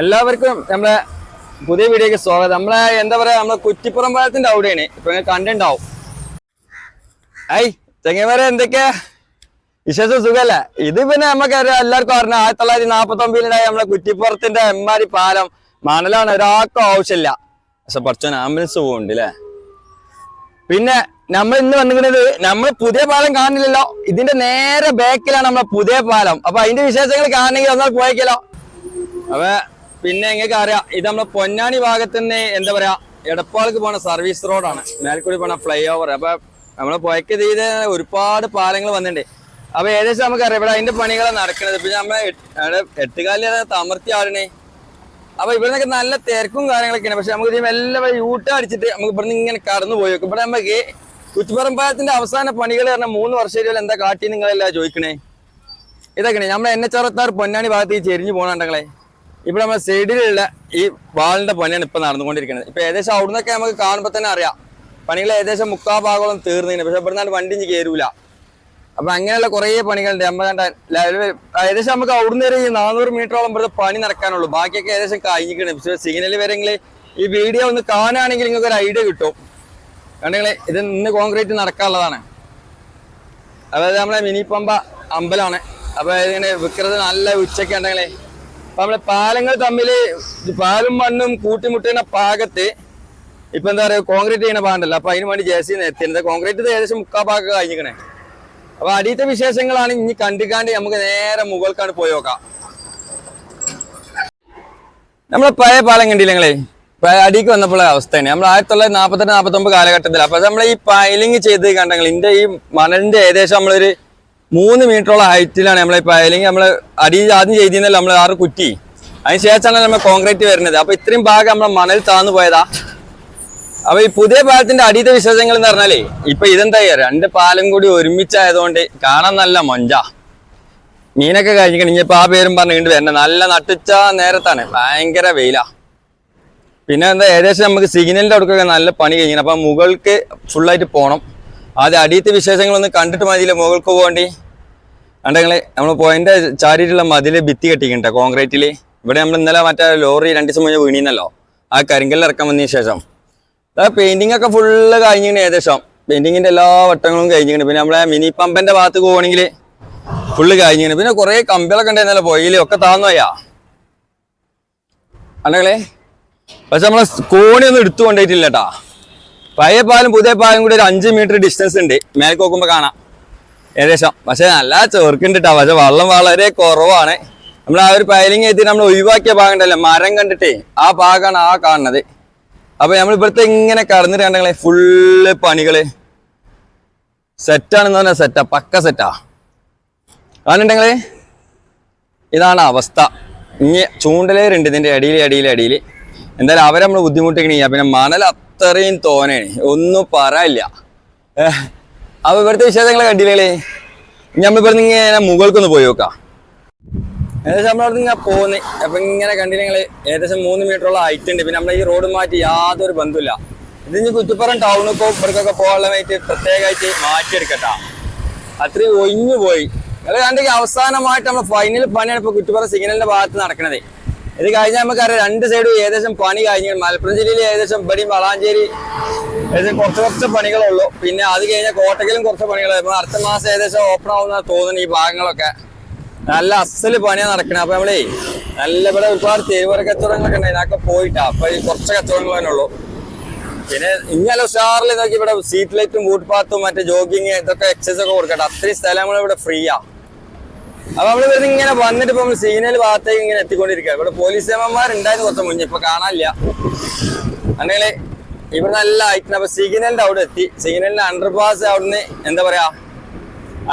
എല്ലാവർക്കും നമ്മളെ പുതിയ വീഡിയോക്ക് സ്വാഗതം. നമ്മളെ എന്താ പറയാ നമ്മളെ കുറ്റിപ്പുറം പാലത്തിന്റെ അവിടെയാണ്. ഇപ്പൊ നിങ്ങൾ കണ്ടിണ്ടാവും. ഐ ചെങ്ങന്മാരെ എന്തൊക്കെയാ വിശേഷം സുഖല്ലേ? ഇത് പിന്നെ നമുക്കറിയാം എല്ലാവർക്കും അറിഞ്ഞ ആയിരത്തി തൊള്ളായിരത്തി നാപ്പത്തി ഒമ്പതിലുണ്ടായ നമ്മളെ കുറ്റിപ്പുറത്തിന്റെ എമ്മാരി പാലം മണലാണ് ഒരാൾക്കും ആവശ്യമില്ല. പക്ഷെ കുറച്ചൊന്ന് ആംബുലൻസ് പോകുന്നുണ്ട് അല്ലേ പിന്നെ നമ്മൾ ഇന്ന് വന്നിരിക്കുന്നത് നമ്മൾ പുതിയ പാലം കാണുന്നില്ലല്ലോ. ഇതിന്റെ നേരെ ബാക്കിലാണ് നമ്മളെ പുതിയ പാലം. അപ്പൊ അതിന്റെ വിശേഷങ്ങൾ കാണണമെങ്കിൽ ഒന്നാൽ പോയേക്കല്ലോ. അപ്പൊ പിന്നെ എങ്ങൾക്ക് അറിയാം ഇത് നമ്മളെ പൊന്നാനി ഭാഗത്ത് നിന്ന് എന്താ പറയാ എടപ്പാൾക്ക് പോണ സർവീസ് റോഡാണ് മേൽക്കൂടി പോണ ഫ്ലൈ ഓവർ അപ്പൊ നമ്മളെ പുഴയ്ക്ക് ചെയ്ത് ഒരുപാട് പാലങ്ങൾ വന്നിട്ടുണ്ട് അപ്പൊ ഏകദേശം നമുക്കറിയാം ഇവിടെ അതിന്റെ പണികളാണ് നടക്കുന്നത് പിന്നെ നമ്മളെ എട്ടുകാലി തമർത്തി ആളിനെ അപ്പൊ ഇവിടെ നിന്നൊക്കെ നല്ല തിരക്കും കാര്യങ്ങളൊക്കെയാണ്. പക്ഷെ നമുക്ക് എല്ലാം യൂട്ട അടിച്ചിട്ട് നമുക്ക് ഇവിടെ നിന്ന് ഇങ്ങനെ കടന്നു പോയി നോക്കും ഇവിടെ നമുക്ക് കുറ്റിപ്പറമ്പാലത്തിന്റെ അവസാന പണികൾ പറഞ്ഞ മൂന്ന് വർഷം എന്താ കാട്ടി നിങ്ങളെല്ലാം ചോദിക്കണേ? ഇതൊക്കെയാണ്. നമ്മളെ എൻ എച്ച് അറുപത്താറ് പൊന്നാനി ഭാഗത്ത് ചെരിഞ്ഞു പോകണുണ്ടെങ്കിലേ ഇവിടെ നമ്മുടെ സൈഡിലുള്ള ഈ വാളിന്റെ പണിയാണ് ഇപ്പൊ നടന്നുകൊണ്ടിരിക്കുന്നത്. ഇപ്പൊ ഏകദേശം അവിടുന്നൊക്കെ നമുക്ക് കാണുമ്പോൾ തന്നെ അറിയാം. പണികൾ ഏകദേശം മുക്കാ ഭാഗങ്ങളും തീർന്നിങ്ങനെ പക്ഷെ ഇവിടെ നിന്ന് വണ്ടി ഇനി കയറൂല അപ്പൊ അങ്ങനെയുള്ള കുറേ പണികളുണ്ട്. നമ്മൾ ഏകദേശം നമുക്ക് അവിടുന്ന് വരെ ഈ നാനൂറ് മീറ്ററോളം ഇവിടെ പണി നടക്കാനുള്ളൂ. ബാക്കിയൊക്കെ ഏകദേശം കഴിഞ്ഞിരിക്കണം. പക്ഷെ സിഗ്നൽ വരെങ്കിൽ ഈ വീഡിയോ ഒന്ന് കാണുകയാണെങ്കിൽ നിങ്ങൾക്ക് ഒരു ഐഡിയ കിട്ടും. കണ്ടെങ്കിൽ ഇത് ഇന്ന് കോൺക്രീറ്റ് നടക്കാനുള്ളതാണ്. അതായത് നമ്മളെ മിനി പമ്പ അമ്പലമാണ് അപ്പൊ ഇങ്ങനെ വിൽക്കുന്നത് നല്ല ഉച്ചയ്ക്ക് ഉണ്ടെങ്കിലേ അപ്പൊ നമ്മളെ പാലങ്ങൾ തമ്മിൽ പാലും മണ്ണും കൂട്ടിമുട്ടുന്ന പാകത്ത് ഇപ്പൊ എന്താ പറയുക കോൺക്രീറ്റ് ചെയ്യുന്ന പാണ്ടല്ലോ അപ്പൊ അതിന് വേണ്ടി ജെ സി എത്തിയത്. കോൺക്രീറ്റ് ഏകദേശം മുക്കാ ഭാഗം കഴിഞ്ഞിക്കണേ അപ്പൊ അടിയത്തെ വിശേഷങ്ങളാണ് ഇനി കണ്ടിക്കാണ്ട് നമുക്ക് നേരെ മുകൾക്കാണ് പോയി നോക്കാം. നമ്മളെ പഴയ പാലം കണ്ടില്ല പഴയ അടിക്ക് വന്നപ്പോൾ അവസ്ഥയാണ് നമ്മൾ ആയിരത്തി തൊള്ളായിരത്തി നാൽപ്പത്തെട്ട് നാൽപ്പത്തൊമ്പത് കാലഘട്ടത്തിൽ അപ്പൊ നമ്മൾ ഈ പൈലിങ് ചെയ്ത് കണ്ടെങ്കിൽ ഇതിന്റെ ഈ മണലിന്റെ ഏകദേശം നമ്മളൊരു മൂന്ന് മീറ്ററോളം ഹൈറ്റിലാണ് നമ്മളെ ഇപ്പോൾ അല്ലെങ്കിൽ നമ്മൾ അടി ആദ്യം ചെയ്തിരുന്നല്ലോ നമ്മൾ ആറ് കുറ്റി. അതിന് ശേഷമാണ് നമ്മൾ കോൺക്രീറ്റ് വരുന്നത്. അപ്പോൾ ഇത്രയും ഭാഗം നമ്മൾ മണൽ താന്നു പോയതാ. അപ്പോൾ ഈ പുതിയ പാലത്തിന്റെ അടിയത്തെ വിശേഷങ്ങൾ എന്ന് പറഞ്ഞാലേ ഇപ്പം ഇതെന്താ രണ്ട് പാലം കൂടി ഒരുമിച്ചായതുകൊണ്ട് കാണാൻ നല്ല മൊഞ്ച. മീനൊക്കെ കഴിഞ്ഞിട്ട് ഇനിയിപ്പോൾ ആ പേരും പറഞ്ഞിട്ട് വരണേ നല്ല നട്ടുച്ച നേരത്താണ്. ഭയങ്കര വെയിലാ. പിന്നെ എന്താ ഏകദേശം നമുക്ക് സിഗ്നലിന്റെ അടുക്കൊക്കെ നല്ല പണി കഴിഞ്ഞിരുന്നു അപ്പം മുകൾക്ക് ഫുള്ളായിട്ട് പോകണം ആദ്യം അടിയത്തെ വിശേഷങ്ങളൊന്ന് കണ്ടിട്ട് മതിയില്ല മുകൾക്ക് പോകേണ്ടി. കണ്ടെങ്കിൽ നമ്മൾ പോയിന്റ് ചാരിയിട്ടുള്ള മതിൽ ഭിത്തി കെട്ടിക്കണ്ട കോൺക്രീറ്റിൽ ഇവിടെ നമ്മൾ ഇന്നലെ മറ്റേ ലോറി രണ്ട് ദിവസം മുന്നേ വീണിന്നല്ലോ. ആ കരിങ്കല്ല് ഇറക്കാൻ വന്നതിന് ശേഷം. പെയിന്റിംഗ് ഒക്കെ ഫുള്ള് കഴിഞ്ഞിങ്ങനെ ഏകദേശം. പെയിന്റിങ്ങിന്റെ എല്ലാ വട്ടങ്ങളും കഴിഞ്ഞിങ്ങനെ പിന്നെ നമ്മളെ മിനി പമ്പന്റെ ഭാഗത്ത് പോകണമെങ്കിൽ ഫുള്ള് കഴിഞ്ഞിങ്ങനെ പിന്നെ കുറെ കമ്പികളൊക്കെ ഉണ്ടായിരുന്നല്ലോ പോയിൽ ഒക്കെ താന്നു പോയാ അണ്ടങ്ങളെ പക്ഷെ നമ്മളെ കോണി ഒന്നും എടുത്തു കൊണ്ടേറ്റില്ല കേട്ടാ പഴയ പാലും പുതിയ പാലും കൂടി ഒരു അഞ്ച് മീറ്റർ ഡിസ്റ്റൻസ് ഉണ്ട്. മേൽക്ക് നോക്കുമ്പോ കാണാം. ഏകദേശം. പക്ഷെ നല്ല ചോർക്കുണ്ട് കേട്ടോ പക്ഷെ വെള്ളം വളരെ കുറവാണ്. നമ്മൾ ആ ഒരു പൈലിങ് എത്തി നമ്മൾ ഒഴിവാക്കിയ ഭാഗം ഉണ്ടല്ലോ മരം കണ്ടിട്ടേ. ആ ഭാഗമാണ് ആ കാണുന്നത്. അപ്പൊ നമ്മൾ ഇവിടുത്തെ ഇങ്ങനെ കടന്നിട്ട് കണ്ടെങ്കിലേ ഫുള്ള് പണികൾ. സെറ്റാണെന്ന് പറഞ്ഞാൽ സെറ്റാ പക്ക സെറ്റാ കാണുന്നുണ്ടെങ്കിലേ ഇതാണ് അവസ്ഥ. ഇനി ചൂണ്ടലേറുണ്ട് ഇതിന്റെ അടിയിൽ അടിയിൽ അടിയിൽ. എന്തായാലും അവരെ നമ്മൾ ബുദ്ധിമുട്ടിക്കണ. പിന്നെ മണൽ അത്രയും തോനെയാണ്. ഒന്നും പറയില്ല. അപ്പൊ ഇവിടുത്തെ വിശേഷങ്ങൾ കണ്ടില്ലേ? നമ്മൾ നിന്ന് ഇങ്ങനെ മുകൾക്കൊന്ന് പോയി നോക്കാം. ഏകദേശം നമ്മളവിടെ ഇങ്ങനെ പോകുന്നത് അപ്പൊ ഇങ്ങനെ കണ്ടില്ലെങ്കിൽ ഏകദേശം മൂന്ന് മീറ്ററോളം ഹൈറ്റ് ഉണ്ട്. പിന്നെ നമ്മളെ ഈ റോഡ് മാറ്റി യാതൊരു ബന്ധമില്ല ഇത് ഇനി കുറ്റിപ്പുറം ടൗണിക്കോ ഇവർക്കൊക്കെ പോകാനുള്ളതായിട്ട് പ്രത്യേകമായിട്ട് മാറ്റിയെടുക്കട്ടാ. അത്രയും ഒഴിഞ്ഞു പോയി. അത് കണ്ടെങ്കിൽ അവസാനമായിട്ട് നമ്മൾ ഫൈനൽ പണിയാണ് ഇപ്പൊ കുറ്റിപ്പുറം സിഗ്നലിന്റെ ഭാഗത്ത് നടക്കുന്നത് ഇത് കഴിഞ്ഞാൽ നമുക്കറിയാം രണ്ട് സൈഡും ഏകദേശം പണി കഴിഞ്ഞു മലപ്പുറം ജില്ലയിൽ ഏകദേശം ഇവിടെയും വളാഞ്ചേരി ഏകദേശം കുറച്ച് കുറച്ച് പണികളുള്ളൂ. പിന്നെ അത് കഴിഞ്ഞാൽ കോട്ടക്കലും കുറച്ച് പണികൾ അടുത്ത മാസം ഏകദേശം ഓപ്പൺ ആവുന്ന തോന്നുന്നു ഈ ഭാഗങ്ങളൊക്കെ. നല്ല അസൽ പണിയാ നടക്കണേ. അപ്പൊ നമ്മളേ നല്ല ഇവിടെ ഒരുപാട് തെരുവര കച്ചവടങ്ങളൊക്കെ ഉണ്ട് ഇതിനൊക്കെ പോയിട്ടാ. അപ്പൊ ഈ കുറച്ച് കച്ചവടങ്ങൾ തന്നെ ഉള്ളൂ. പിന്നെ ഇങ്ങനെ ഉഷാറിൽ നോക്കി ഇവിടെ സീറ്റ് ലൈറ്റും ബൂട്ട് പാത്തും മറ്റേ ജോഗിങ് ഇതൊക്കെ എക്സസൈസ് ഒക്കെ കൊടുക്കട്ടെ. അത്രയും സ്ഥലങ്ങൾ ഇവിടെ ഫ്രീയാ അപ്പൊ അവിടെ വരുന്ന ഇങ്ങനെ വന്നിട്ട് ഇപ്പൊ സീനൽ ഭാഗത്തേക്ക് ഇങ്ങനെ എത്തിക്കൊണ്ടിരിക്കുക ഇവിടെ പോലീസ് സേവന്മാരുണ്ടായിരുന്നു കുറച്ച് മുന്നേ ഇപ്പൊ കാണാനില്ല. അങ്ങനെ ഇവിടെ നല്ല ആയിട്ട് അപ്പൊ സിഗ്നലിന്റെ അവിടെ എത്തി. സിഗ്നലിന്റെ അണ്ടർപാസ് അവിടുന്ന് എന്താ പറയാ?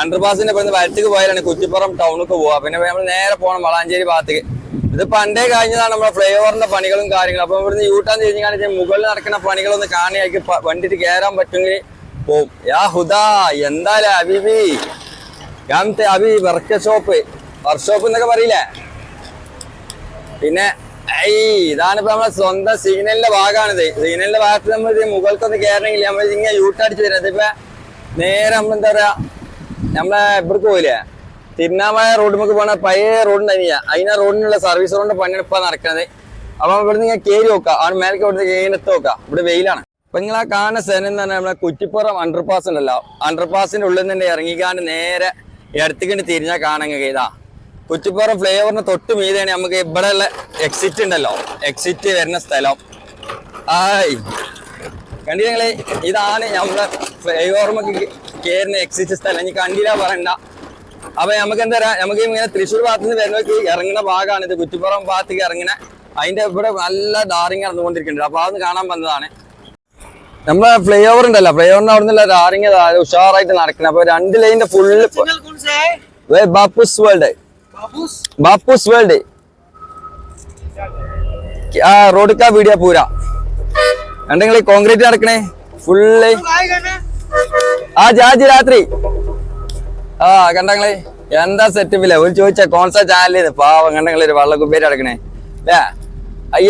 അണ്ടർപാസിന്റെ ഇപ്പൊ വരത്തേക്ക് പോയാലാണ് കുറ്റിപ്പുറം ടൗണിലേക്ക് പോവാ. പിന്നെ നമ്മൾ നേരെ പോകണം വളാഞ്ചേരി ഭാഗത്തേക്ക്. ഇത് പണ്ടേ കഴിഞ്ഞതാണ് നമ്മുടെ ഫ്ലൈ ഓവറിന്റെ പണികളും കാര്യങ്ങളും. അപ്പൊ ഇവിടുന്ന് യൂട്ടാൻ തിരിഞ്ഞു കാണിച്ചാൽ മുകളിൽ നടക്കുന്ന പണികളൊന്ന് കാണിയാക്കി വണ്ടിട്ട് കയറാൻ പറ്റുമെങ്കിൽ പോവും. യാ ഹുദാ എന്തായാലും അബിബി ഞാനത്തെ അബി വർക്ക്ഷോപ്പ് വർക്ക്ഷോപ്പ് എന്നൊക്കെ പറയില്ലേ? പിന്നെ ഐ ഇതാണിപ്പോ നമ്മളെ സ്വന്തം സിഗ്നലിന്റെ ഭാഗമാണിത് സിഗ്നലിന്റെ ഭാഗത്ത് നമ്മൾ മുകൾക്കൊന്ന് കയറണമെങ്കിൽ നമ്മൾ ഇങ്ങനെ യൂട്ടടിച്ച് തരാം ഇപ്പൊ നേരെ നമ്മൾ എന്താ പറയാ നമ്മളെ ഇവിടേക്ക് പോയില്ലേ? തിരുനാവായ റോഡ് നമുക്ക് പോണ പഴയ റോഡ് തന്നെയാ അതിനാ റോഡിനുള്ള സർവീസ് റോഡിന്റെ പണിയാണ് ഇപ്പൊ നടക്കുന്നത് അപ്പൊ ഇവിടുന്ന് ഇങ്ങനെ കയറി നോക്കാം. ആണ് മേലേക്ക് ഇവിടുന്ന് കയറിനെത്ത് നോക്കാം. ഇവിടെ വെയിലാണ്. അപ്പൊ നിങ്ങൾ ആ കാണുന്ന സ്ഥലം എന്ന് പറഞ്ഞാൽ നമ്മളെ കുറ്റിപ്പുറം അണ്ടർപാസ് ഉണ്ടല്ലോ. അണ്ടർപാസിന്റെ ഉള്ളിൽ നിന്ന് തന്നെ ഇറങ്ങിക്കാണ്ട് നേരെ ഇടത്തേക്കിണ്ട് തിരിഞ്ഞാൽ കാണുക ഇതാ. കുറ്റിപ്പുറം ഫ്ലേവറിന് തൊട്ട് മീതെയാണ് നമുക്ക് ഇവിടെ ഉള്ള എക്സിറ്റ് ഉണ്ടല്ലോ. എക്സിറ്റ് വരുന്ന സ്ഥലം. ആയി. കണ്ടില്ല ഇതാണ് നമ്മുടെ ഫ്ലൈഓവർമക്ക് കയറുന്ന എക്സിറ്റ് സ്ഥലം. ഇനി കണ്ടില്ല പറയണ്ട. അപ്പൊ നമുക്ക് എന്താ നമുക്ക് ഇങ്ങനെ തൃശ്ശൂർ ഭാഗത്ത് നിന്ന് വരുന്നവർക്ക് ഇറങ്ങുന്ന ഭാഗമാണ് ഇത്. കുറ്റിപ്പുറം ഭാഗത്തേക്ക് ഇറങ്ങുന്ന അതിന്റെ ഇവിടെ നല്ല ഡാറിങ് നടന്നുകൊണ്ടിരിക്കുന്നുണ്ട്. അപ്പൊ അതൊന്ന് കാണാൻ വന്നതാണ്. നമ്മളെ ഫ്ലൈ ഓവർ ഉണ്ടല്ലോ. ഫ്ലൈ ഓവറിന്റെ അവിടെ നിന്നുള്ള ഡാറിങ് ഉഷാറായിട്ട് നടക്കുന്നത് അപ്പൊ രണ്ട് ലൈനിന്റെ full way Bappu's world Bappu's world ആ റോഡ് കാ വീഡിയോ പൂരാ. കണ്ടെങ്കിൽ കോൺക്രീറ്റ് നടക്കണേ. ഫുള്ള് ആ ജാജി രാത്രി. ആ കണ്ടെങ്കിൽ എന്താ സെറ്റപ്പില്ല ഒരു ചോദിച്ചാ കോൺസാ ചാനലിന്ന് പാവം കണ്ടെങ്കിൽ ഒരു വള്ളക്കുപ്പേര് നടക്കണേ. അല്ലേ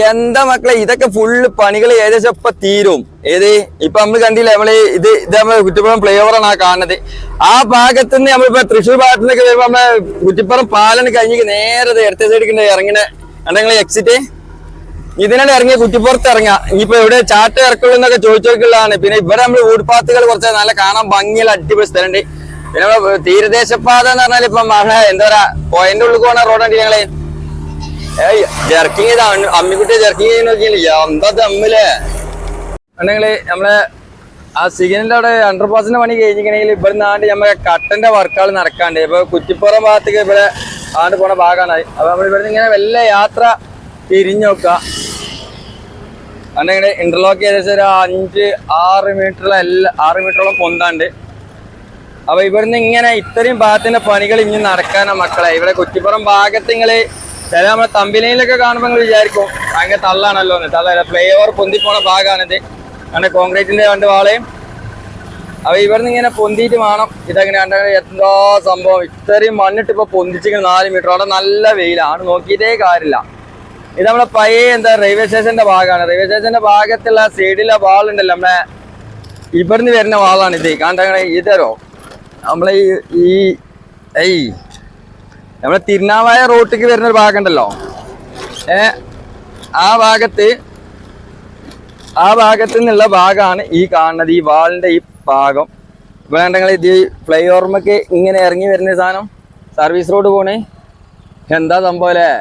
എന്താ മക്കളെ ഇതൊക്കെ ഫുള്ള് പണികൾ ഏകദേശം ഇപ്പൊ തീരും. ഏത്? ഇപ്പൊ നമ്മൾ കണ്ടില്ലേ നമ്മൾ ഇത് ഇത് നമ്മൾ കുറ്റിപ്പുറം ഫ്ലൈ ഓവറാണ് ആ കാണുന്നത്. ആ ഭാഗത്ത് നിന്ന് നമ്മളിപ്പോ തൃശ്ശൂർ ഭാഗത്ത് നിന്നൊക്കെ വരുമ്പോ നമ്മളെ കുറ്റിപ്പുറം പാലന് കഴിഞ്ഞ് നേരെ ഇടത്തെ സൈഡിൽ ഇറങ്ങണ. നിങ്ങൾ എക്സിറ്റ് ഇതിനാണ് ഇറങ്ങിയ കുറ്റിപ്പുറത്ത് ഇറങ്ങാ ഇനിയിപ്പോ ഇവിടെ ചാട്ട ഇറക്കുള്ളൂ എന്നൊക്കെ ചോദിച്ചോക്കുള്ളതാണ് പിന്നെ ഇവിടെ നമ്മൾ ഊടുപാത്തുകൾ കുറച്ച് നല്ല കാണാൻ ഭംഗിയുള്ള അടിപൊളി സ്ഥലമുണ്ട്. പിന്നെ തീരദേശപാത എന്ന് പറഞ്ഞാൽ ഇപ്പൊ മഴ എന്താ പറയാ പോയിന്റ് ഉള്ളിൽ പോണ റോഡാണ് ഞങ്ങൾ ഏയ് നമ്മളെ ആ സിഗ്നലിന്റെ അവിടെ അണ്ടർപാസിന്റെ പണി കഴിഞ്ഞിട്ടുണ്ടെങ്കിൽ ഇവിടെ നിന്നാണ്ട് നമ്മളെ കട്ടന്റെ വർക്കുകൾ നടക്കാണ്ട്. ഇപ്പൊ കുറ്റിപ്പുറം ഭാഗത്തേക്ക് ഇവിടെ ആണ്ട് പോണ ഭാഗമാണ് അപ്പൊ നമ്മൾ ഇവിടെ ഇങ്ങനെ വല്ല യാത്ര തിരിഞ്ഞു നോക്ക. അണ്ണങ്ങളെ ഇന്റർലോക്ക് ഏകദേശം ഒരു അഞ്ച് ആറ് മീറ്ററിലെ എല്ലാ ആറ് മീറ്ററോളം പൊന്താണ്ട്. അപ്പൊ ഇവിടുന്ന് ഇങ്ങനെ ഇത്രയും ഭാഗത്തിന്റെ പണികൾ ഇനി നടക്കാനാ മക്കളെ. ഇവിടെ കുറ്റിപ്പുറം ഭാഗത്ത് നിങ്ങൾ ചില നമ്മളെ തമ്പിലയിലൊക്കെ കാണുമ്പോൾ നിങ്ങൾ വിചാരിക്കും ഭയങ്കര തള്ളാണല്ലോ എന്ന്. തള്ള ഫ്ലൈ ഓവർ പൊന്തിപ്പോണ ഭാഗമാണിത് അങ്ങനെ കോൺക്രീറ്റിന്റെ രണ്ട് വാളയും. അപ്പൊ ഇവിടുന്ന് ഇങ്ങനെ പൊന്തിയിട്ട് വേണം. ഇതങ്ങനെ കണ്ടെങ്കിൽ എന്തോ സംഭവം. ഇത്രയും മണ്ണിട്ട് ഇപ്പൊ പൊന്തിച്ചിങ്ങനെ നാല് മീറ്റർ അവിടെ നല്ല വെയിലാണ് നോക്കിയിട്ടേ കാര്യമില്ല. ഇത് നമ്മളെ പയ്യ എന്താ റെയിൽവേ സ്റ്റേഷന്റെ ഭാഗമാണ്. റെയിൽവേ സ്റ്റേഷന്റെ ഭാഗത്തുള്ള സൈഡിലെ വാളുണ്ടല്ലോ നമ്മളെ ഇവിടുന്ന് വരുന്ന വാളാണ് ഇത് കണ്ടങ്ങനെ ഇതരോ നമ്മളെ ഈ ഈ നമ്മളെ തിരുനാവായ റോട്ടിക്ക് വരുന്ന ഒരു ഭാഗമുണ്ടല്ലോ. ഏ ആ ഭാഗത്ത് ആ ഭാഗത്ത് നിന്നുള്ള ഭാഗമാണ് ഈ കാണുന്നത്. ഈ വാളിന്റെ ഈ ഭാഗം. വേണ്ടെങ്കിൽ ഇത് ഫ്ലൈ ഓവർമക്ക് ഇങ്ങനെ ഇറങ്ങി വരുന്ന സാധനം? സർവീസ് റോഡ് പോണേ. എന്താ സംഭവം അല്ലേ?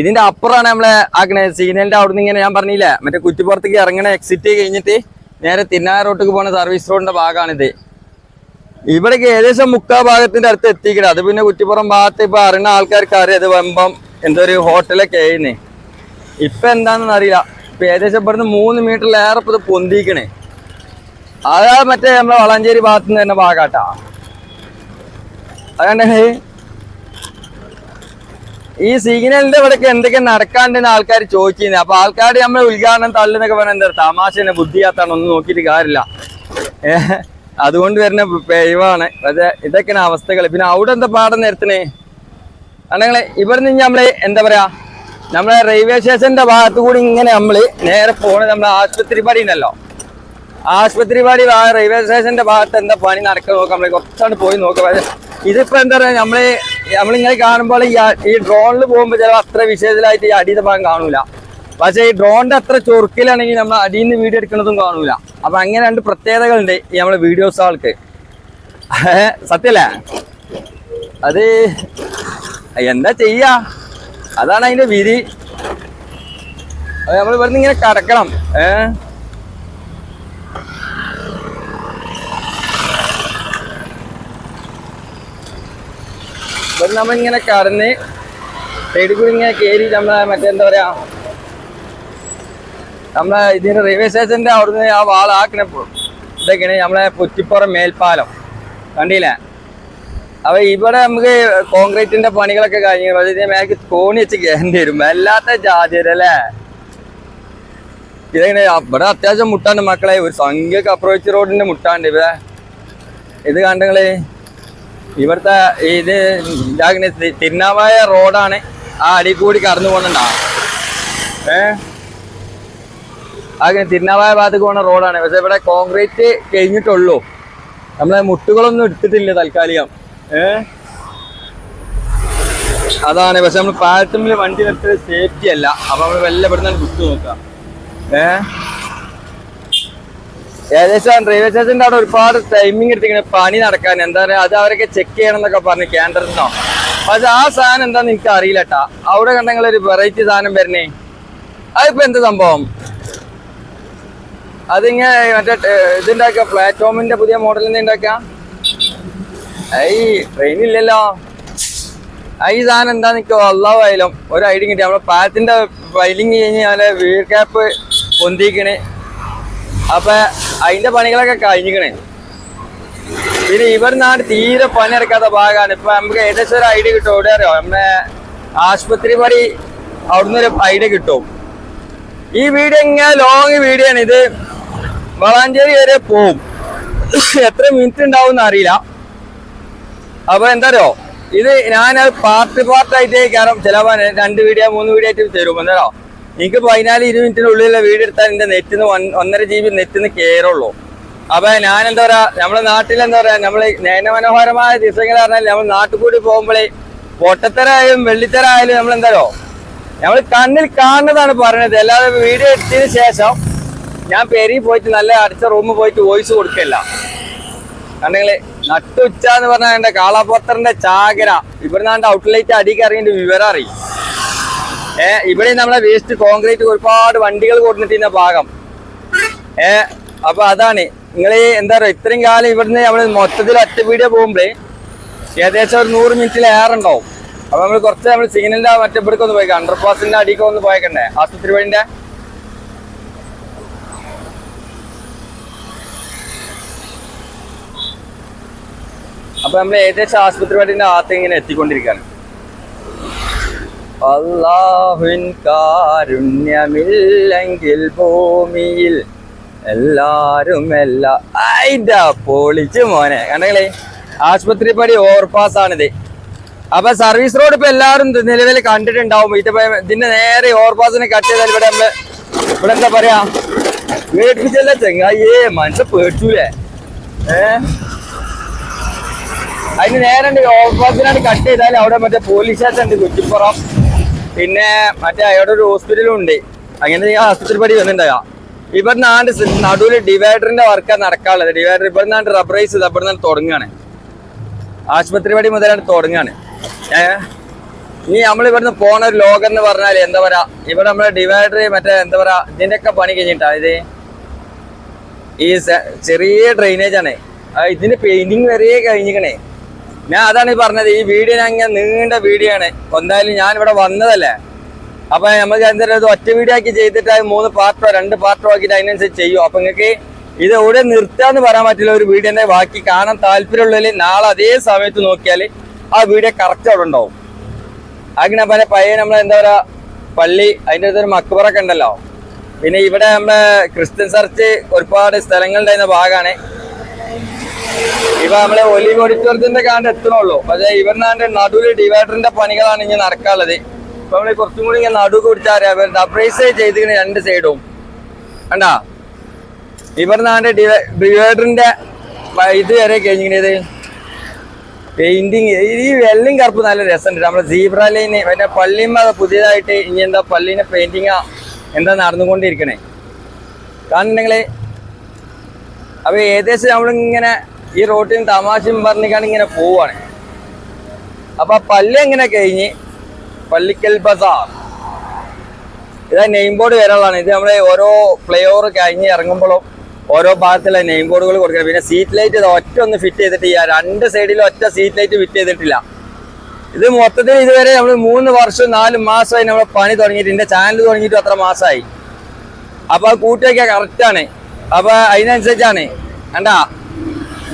ഇതിന്റെ അപ്പുറമാണ് നമ്മളെ ആക്കണേ സിഗ്നലിന്റെ അവിടുന്ന് ഇങ്ങനെ ഞാൻ പറഞ്ഞില്ലേ? മറ്റേ കുറ്റിപ്പുറത്തേക്ക് ഇറങ്ങണ എക്സിറ്റ് കഴിഞ്ഞിട്ട് നേരെ തിരുനായ റോട്ടിക്ക് പോണ സർവീസ് റോഡിന്റെ ഭാഗമാണിത്. ഇവിടേക്ക് ഏകദേശം മുക്കാ ഭാഗത്തിന്റെ അടുത്ത് എത്തിക്കണം അത് പിന്നെ കുറ്റിപ്പുറം ഭാഗത്ത് ഇപ്പൊ അറിയുന്ന ആൾക്കാർക്ക് അറിയാം. ഇത് വമ്പം എന്തൊരു ഹോട്ടലൊക്കെ ആയിരുന്നേ ഇപ്പൊ എന്താണെന്ന് അറിയില്ല. ഇപ്പൊ ഏകദേശം ഇവിടുന്ന് മൂന്ന് മീറ്ററിലേറെ ഇപ്പൊ ഇത് പൊന്തിക്കണേ. അതാ മറ്റേ നമ്മളെ വളാഞ്ചേരി ഭാഗത്ത് നിന്ന് തന്നെ ഭാഗാട്ടാ. അതുകൊണ്ട് ഈ സിഗ്നലിന്റെ ഇവിടേക്ക് എന്തൊക്കെ നടക്കാണ്ടെന്ന് ആൾക്കാർ ചോദിക്കുന്നത് അപ്പൊ ആൾക്കാർ നമ്മളെ ഉദ്ഘാടനം തള്ളുന്നൊക്കെ പറഞ്ഞാൽ എന്താ തമാശ ബുദ്ധിയാത്താണ് ഒന്നും നോക്കിയിട്ട് കാര്യമില്ല. ഏഹ് അതുകൊണ്ട് വരുന്ന പെയ്വാണ്. പക്ഷേ ഇതൊക്കെയാണ് അവസ്ഥകൾ. പിന്നെ അവിടെ എന്താ പാടം നിർത്തണേ ആണെങ്കിൽ ഇവിടെ നിന്ന് നമ്മൾ എന്താ പറയാ? നമ്മളെ റെയിൽവേ സ്റ്റേഷന്റെ ഭാഗത്തു കൂടി ഇങ്ങനെ നമ്മൾ നേരെ പോണത് നമ്മളെ ആശുപത്രി പടി ഉണ്ടല്ലോ. ആശുപത്രി പടി റെയിൽവേ സ്റ്റേഷന്റെ ഭാഗത്ത് എന്താ പണി നടക്കാൻ നോക്കാം നമ്മൾ കുറച്ചാണ്ട് പോയി നോക്കാം. പക്ഷേ ഇതിപ്പോ എന്താ പറയാ? നമ്മൾ നമ്മളിങ്ങനെ കാണുമ്പോൾ ഈ ഈ ഡ്രോണിൽ പോകുമ്പോൾ ചിലപ്പോൾ അത്ര വിശേഷമായിട്ട് ഈ അടിയുടെ ഭാഗം കാണൂല. പക്ഷേ ഈ ഡ്രോണിന്റെ അത്ര ചൊറുക്കിലാണെങ്കിൽ നമ്മൾ അടിയിൽ നിന്ന് വീഡിയോ എടുക്കുന്നതും കാണൂല. അപ്പൊ അങ്ങനെ രണ്ട് പ്രത്യേകതകളുണ്ട് ഈ നമ്മളെ വീഡിയോസ് ആൾക്ക്. സത്യല്ലേ? അത് എന്താ ചെയ്യാ? അതാണ് അതിന്റെ വിധി. നമ്മൾ ഇവിടുന്ന് ഇങ്ങനെ കടക്കണം. ഏ? ഇവിടെ നമ്മളിങ്ങനെ കടന്ന് സൈഡിൽ കൂടി ഇങ്ങനെ കയറി നമ്മളെ മറ്റെന്താ പറയാ നമ്മളെ ഇതിന്റെ റെയിൽവേ സ്റ്റേഷന്റെ അവിടുന്ന് ആ വാളാക്കണ ഇതൊക്കെയാണ് നമ്മളെ പുറ്റിപ്പുറം മേൽപ്പാലം. കണ്ടില്ലേ? അപ്പൊ ഇവിടെ നമുക്ക് കോൺക്രീറ്റിന്റെ പണികളൊക്കെ കഴിഞ്ഞു. പക്ഷേ ഇതിന് മേലേക്ക് തോണി വെച്ച് കയറേണ്ടി വരും. വല്ലാത്ത ജാതിരല്ലേ ഇതെങ്ങനെ? ഇവിടെ അത്യാവശ്യം മുട്ടാണ്ട് മക്കളെ. ഒരു സംഖ്യക്ക് അപ്രോച്ച് റോഡിന്റെ മുട്ടാണ്ട് ഇവിടെ. ഇത് കണ്ടങ്ങളെ? ഇവിടുത്തെ ഇത് ഇതാക്കുന്ന തിരുനാവായ റോഡാണ് ആ അടി കൂടി കടന്നു പോകുന്നുണ്ടാ ഏ? അങ്ങനെ തിരുനാവായ ഭാഗത്തേക്ക് പോകുന്ന റോഡാണ്. പക്ഷെ ഇവിടെ കോൺക്രീറ്റ് കഴിഞ്ഞിട്ടുള്ളൂ. നമ്മളെ മുട്ടുകളൊന്നും എടുത്തിട്ടില്ല തൽക്കാലികം. ഏ? അതാണ്. പക്ഷെ നമ്മൾ പാലത്തുമ്പിൽ വണ്ടി നിർത്തിയത് സേഫ്റ്റി അല്ല. അപ്പൊ നമ്മൾ വല്ല ഇവിടുന്ന് വിട്ടു നോക്കാം ഏ? ഏകദേശം റെയിൽവേ സ്റ്റേഷന്റെ അവിടെ ഒരുപാട് ടൈമിംഗ് എടുത്തിങ്ങനെ പണി നടക്കാൻ. എന്താ പറയുക അത് അവരൊക്കെ ചെക്ക് ചെയ്യണം എന്നൊക്കെ പറഞ്ഞു കേന്ദ്രത്തിനോ പക്ഷെ ആ സാധനം എന്താന്ന് എനിക്ക് അറിയില്ല കേട്ടാ അവിടെ കണ്ടെങ്കിൽ ഒരു വെറൈറ്റി സാധനം വരണേ? അതിപ്പോ എന്ത് സംഭവം? അതിങ്ങനെ മറ്റേ ഇതുണ്ടാക്കുക. പ്ലാറ്റ്ഫോമിന്റെ പുതിയ മോഡൽ ഉണ്ടാക്കുക? ഐ ട്രെയിൻ ഇല്ലല്ലോ. ഈ സാധനം എന്താ നിൽക്കോ അള്ളാവായാലും ഒരു ഐഡിയ കിട്ടി. നമ്മളെ പാലത്തിന്റെ വൈലിങ് കഴിഞ്ഞാൽ വീർ ക്യാപ്പ് പൊന്തിക്കണ്. അപ്പൊ അതിന്റെ പണികളൊക്കെ കഴിഞ്ഞിക്കണേ. പിന്നെ ഇവിടുന്നാണ് തീരെ പണിയെടുക്കാത്ത ഭാഗമാണ് ഇപ്പൊ നമുക്ക് ഏകദേശം ഒരു ഐഡിയ കിട്ടും. എവിടെ അറിയോ? നമ്മുടെ ആശുപത്രി പടി അവിടുന്ന് ഒരു ഐഡിയ കിട്ടും. ഈ വീഡിയോ ഇങ്ങനെ ലോങ് വീഡിയോ ആണ്. ഇത് വളാഞ്ചേരി വരെ പോവും. എത്ര മിനിറ്റ് ഉണ്ടാവും അറിയില്ല. അപ്പൊ എന്താ ഇത് ഞാൻ പാർട്ട് പാർട്ടായിട്ട് കാരണം ചിലപ്പോ രണ്ട് വീഡിയോ മൂന്ന് വീഡിയോ ആയിട്ട് തരും. എന്താണോ എനിക്ക് പതിനാല് ഇരുപത് മിനിറ്റിനുള്ളിലുള്ള വീഡിയോ എടുത്താൽ എന്റെ നെറ്റിന്ന് ഒന്നര ജി ബി നെറ്റിന്ന് കയറുള്ളൂ അപ്പൊ ഞാൻ എന്താ പറയാ? നമ്മുടെ നാട്ടിൽ എന്താ പറയാ? നമ്മൾ നയനമനോഹരമായ ദിവസങ്ങൾ പറഞ്ഞാൽ നമ്മൾ നാട്ടിൽ കൂടി പോകുമ്പോഴേ പൊട്ടത്തരായാലും വെള്ളിത്തരായാലും നമ്മൾ എന്താ നമ്മൾ കണ്ണിൽ കാണുന്നതാണ് പറയുന്നത്. അല്ലാതെ വീഡിയോ എടുത്തതിന് ശേഷം ഞാൻ പെരി പോയിട്ട് നല്ല അടിച്ച റൂമിൽ പോയിട്ട് വോയിസ് കൊടുക്കല്ല. കണ്ടെങ്കിൽ നട്ടുച്ച എന്ന് പറഞ്ഞാൽ എന്റെ കാളാപത്രന്റെ ചാകര. ഇവിടുന്ന് ഔട്ട്ലൈറ്റ് അടിക്ക് ഇറങ്ങിയിട്ട് വിവരം അറിയും. ഏ ഇവിടെ നമ്മളെ വേസ്റ്റ് കോൺക്രീറ്റ് ഒരുപാട് വണ്ടികൾ കൊടുത്തിട്ടിരുന്ന ഭാഗം. ഏ അപ്പൊ അതാണ്. നിങ്ങൾ എന്താ പറയുക ഇത്രയും കാലം ഇവിടുന്ന് നമ്മൾ മൊത്തത്തിൽ ഒറ്റ വീഡിയോ പോകുമ്പോഴേ ഏകദേശം ഒരു നൂറ് മിനിറ്റിലേറെ ഉണ്ടാവും. അപ്പൊ നമ്മൾ കുറച്ച് നമ്മൾ സിഗ്നലിന്റെ മറ്റേ ഇവിടേക്ക് ഒന്ന് പോയിക്കാം അണ്ടർ പാസിന്റെ അടിക്ക് ഒന്ന് പോയേക്കണ്ടേ? ആശുപത്രി വഴിന്റെ? അപ്പൊ നമ്മൾ ഏകദേശം ആശുപത്രി വഴിന്റെ അകത്ത് ഇങ്ങനെ എത്തിക്കൊണ്ടിരിക്കുകയാണ്. അള്ളാഹുൻ കാരുണ്യമില്ലെങ്കിൽ ഭൂമിയിൽ എല്ലാരും എല്ലാ ആയിട്ടാ പൊളിച്ചു മോനെ. കണ്ടെങ്കിലേ ആശുപത്രി പടി ഓവർപാസ് ആണിത്. അപ്പൊ സർവീസ് റോഡ് ഇപ്പൊ എല്ലാവരും നിലവിൽ കണ്ടിട്ടുണ്ടാവും. ഇതിപ്പോ ഇതിന്റെ നേരെ ഓവർപാസിനെ കട്ട് ചെയ്താൽ ഇവിടെ നമ്മൾ ഇവിടെ എന്താ പറയാ? പേടിപ്പിച്ചല്ല ചെങ്ങായിയേ മനസ്സ് പേടിച്ചൂലേ? ഏഹ് അതിന് നേരെ ഓഫീസിനാണ് കട്ട് ചെയ്താൽ അവിടെ മറ്റേ പോലീസ് സ്റ്റേഷൻ ഉണ്ട് കുറ്റിപ്പുറം. പിന്നെ മറ്റേ അയാളുടെ ഒരു ഹോസ്പിറ്റലും ഉണ്ട്. അങ്ങനെ ഞാൻ ആശുപത്രി പടി വന്നിട്ടുണ്ടാകാം. ഇവിടുന്നാണ്ട് നടുവിൽ ഡിവൈഡറിന്റെ വർക്കാണ് നടക്കാനുള്ളത്. ഡിവൈഡർ ഇവിടുന്നാണ്ട് റബ്ബറൈസ് ചെയ്ത് ഇവിടുന്നാണ് തുടങ്ങുകയാണ്. ആശുപത്രി പടി മുതലാണ് തുടങ്ങുകയാണ്. ഏ? ഇനി നമ്മൾ ഇവിടുന്ന് പോണ ഒരു ലോകം എന്ന് പറഞ്ഞാൽ എന്താ പറയാ ഇവിടെ നമ്മളെ ഡിവൈഡർ മറ്റേ എന്താ പറയാ ഇതിന്റെയൊക്കെ പണി കഴിഞ്ഞിട്ടാ ഇത്? ഈ ചെറിയ ഡ്രെയിനേജ് ആണ്. ഇതിന്റെ പെയിന്റിങ് വരെ കഴിഞ്ഞിക്കണേ. ഞാൻ അതാണ് ഈ പറഞ്ഞത്. ഈ വീഡിയോ ഞാൻ ഇങ്ങനെ നീണ്ട വീഡിയോ ആണ്. എന്തായാലും ഞാൻ ഇവിടെ വന്നതല്ലേ. അപ്പൊ നമുക്ക് എന്തായാലും ഇത് ഒറ്റ വീഡിയോ ആക്കി ചെയ്തിട്ട് അത് മൂന്ന് പാർട്ടോ രണ്ട് പാർട്ടോ ആക്കിയിട്ട് അതിനനുസരിച്ച് ചെയ്യും. അപ്പൊ നിങ്ങൾക്ക് ഇത് എവിടെ നിർത്താന്ന് പറയാൻ പറ്റില്ല. ഒരു വീഡിയോന്റെ ബാക്കി കാണാൻ താല്പര്യമുള്ളതിൽ നാളെ അതേ സമയത്ത് നോക്കിയാൽ ആ വീഡിയോ കറക്റ്റ് അവിടെ ഉണ്ടാവും. അങ്ങനെ പല പയ്യ നമ്മളെ എന്താ പറയാ പള്ളി അതിന്റെ അടുത്തൊരു മക്ബറൊക്കെ ഉണ്ടല്ലോ. പിന്നെ ഇവിടെ നമ്മളെ ക്രിസ്ത്യൻ ചർച്ച് ഒരുപാട് സ്ഥലങ്ങളുണ്ടായിരുന്ന ഭാഗമാണ്. ഇവ നമ്മളെ ഒലിവ് ഓഡിറ്റോറിയത്തിന്റെ കാണ്ട് എത്തണുള്ളൂ. പക്ഷേ ഇവരുടെ നടുവിൽ ഡിവൈഡറിന്റെ പണികളാണ് ഇനി നടക്കാനുള്ളത്. ഇപ്പൊ നമ്മൾ കുറച്ചും കൂടി ഇങ്ങനെ നടു കുടിച്ചാൽ ഡബ്രൈസ് ചെയ്തിങ്ങനെ രണ്ട് സൈഡും കണ്ടാ? ഇവരുടെ ഡിവൈഡറിന്റെ ഇത് വരെ കഴിഞ്ഞിങ്ങനെ പെയിന്റിങ് ഈ വെള്ളം കറുപ്പ് നല്ല രസമുണ്ട്. നമ്മുടെ സീബ്ര ലൈന് പിന്നെ പള്ളിമ്മ പുതിയതായിട്ട് ഇനി എന്താ പള്ളീനെ പെയിന്റിങ് എന്താ നടന്നുകൊണ്ടിരിക്കണേ. കാണുന്നുണ്ടെങ്കിൽ? അപ്പൊ ഏകദേശം നമ്മളിങ്ങനെ ഈ റോട്ടിൽ തമാശയും പറഞ്ഞിക്കാണ് ഇങ്ങനെ പോവാണ്. അപ്പൊ പള്ളി എങ്ങനെ കഴിഞ്ഞ്? പള്ളിക്കൽ ബസാർ. ഇതാ നെയിം ബോർഡ് വരാനുള്ളതാണ്. ഇത് നമ്മളെ ഓരോ ഫ്ലൈ ഓവർ കഴിഞ്ഞ് ഇറങ്ങുമ്പോഴും ഓരോ ഭാഗത്തുള്ള നെയിം ബോർഡുകൾ കൊടുക്കണം. പിന്നെ സീറ്റ് ലൈറ്റ് ഇത് ഒറ്റ ഒന്ന് ഫിറ്റ് ചെയ്തിട്ടില്ല. രണ്ട് സൈഡിലും ഒറ്റ സീറ്റ് ലൈറ്റ് ഫിറ്റ് ചെയ്തിട്ടില്ല. ഇത് മൊത്തത്തിൽ ഇതുവരെ നമ്മൾ മൂന്ന് വർഷം നാല് മാസമായി നമ്മൾ പണി തുടങ്ങിയിട്ട് എന്റെ ചാനൽ തുടങ്ങിയിട്ട് അത്ര മാസമായി. അപ്പൊ ആ കൂട്ടിയൊക്കെ കറക്റ്റാണ് അപ്പൊ അതിനനുസരിച്ചാണ്. കണ്ടാ?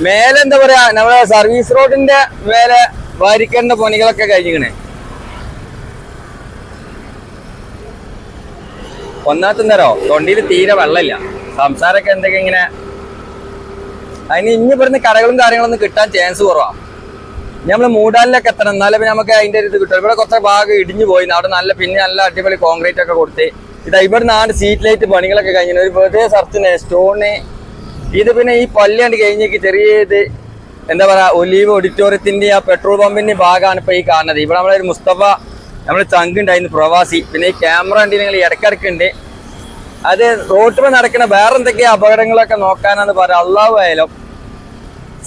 മേലെ എന്താ പറയാ നമ്മളെ സർവീസ് റോഡിന്റെ മേലെ വാരിക്കേണ്ട പണികളൊക്കെ കഴിഞ്ഞിക്കണേ ഒന്നാമത്തെന്തരോ തൊണ്ടിയിൽ തീരെ വെള്ളമില്ല. സംസാരമൊക്കെ എന്തൊക്കെ ഇങ്ങനെ? അതിന് ഇനി ഇവിടുന്ന് കടകളും കാര്യങ്ങളൊന്നും കിട്ടാൻ ചാൻസ് കുറവാണ് നമ്മൾ മൂടാലിലൊക്കെ എത്തണം. എന്നാലും പിന്നെ നമുക്ക് അതിന്റെ ഒരു ഇത് കിട്ടും ഇവിടെ കുറച്ച് ഭാഗം ഇടിഞ്ഞു പോയി. അവിടെ നല്ല പിന്നെ നല്ല അടിപൊളി കോൺക്രീറ്റ് ഒക്കെ കൊടുത്ത്. ഇതാ ഇവിടെ നാട് സീറ്റ് ലൈറ്റ് പണികളൊക്കെ കഴിഞ്ഞു ഒരു വെറുതെ സർച്ചിന് സ്റ്റോണ് ഇത് പിന്നെ ഈ പള്ളിയാണ്ട് കഴിഞ്ഞേക്ക് ചെറിയ ഇത് എന്താ പറയാ ഒലീവ് ഓഡിറ്റോറിയത്തിന്റെ ആ പെട്രോൾ പമ്പിന്റെ ഭാഗമാണ് ഇപ്പൊ ഈ കാണുന്നത്. ഇവിടെ ഒരു മുസ്തഫ നമ്മൾ ചങ്ക് ഉണ്ടായിരുന്നു പ്രവാസി. പിന്നെ ഈ ക്യാമറ ഉണ്ട് നിങ്ങൾ ഇടക്കിടക്ക് ഉണ്ട്. അത് റോട്ടിൽ നടക്കുന്ന വേറെ എന്തൊക്കെ അപകടങ്ങളൊക്കെ നോക്കാനാന്ന് പറയാം അള്ളാഹു ആയാലും.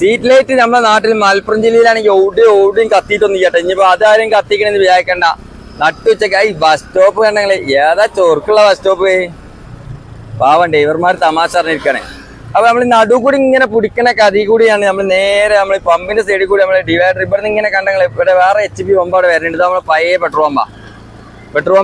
സീറ്റ് ലൈറ്റ് നമ്മുടെ നാട്ടിൽ മലപ്പുറം ജില്ലയിലാണെങ്കിൽ ഓടി ഓടിയും കത്തിയിട്ടൊന്നും ചെയ്യട്ടെ ഇനിയിപ്പോ അതാരും കത്തിക്കണെന്ന് വിചാരിക്കണ്ട. നട്ടുച്ചക്ക ഈ ബസ് സ്റ്റോപ്പ് കണ്ടെങ്കിൽ ഏതാ ചോർക്കുള്ള ബസ് സ്റ്റോപ്പ് പാവം ഡ്രൈവർമാർ തമാശ അറിഞ്ഞിരിക്കണേ അപ്പൊ നമ്മൾ നടു കൂടി ഇങ്ങനെ പിടിക്കണ കതി കൂടിയാണ് നമ്മൾ നേരെ നമ്മൾ പമ്പിന്റെ സൈഡിൽ കൂടി നമ്മൾ ഡിവൈഡർ ഇവിടെ നിന്ന് ഇങ്ങനെ കണ്ടെങ്കിൽ ഇവിടെ വേറെ എച്ച് പി പമ്പ് അവിടെ വരുന്നുണ്ട് നമ്മൾ പഴയ പെട്രോൾ പമ്പാ പെട്രോൾ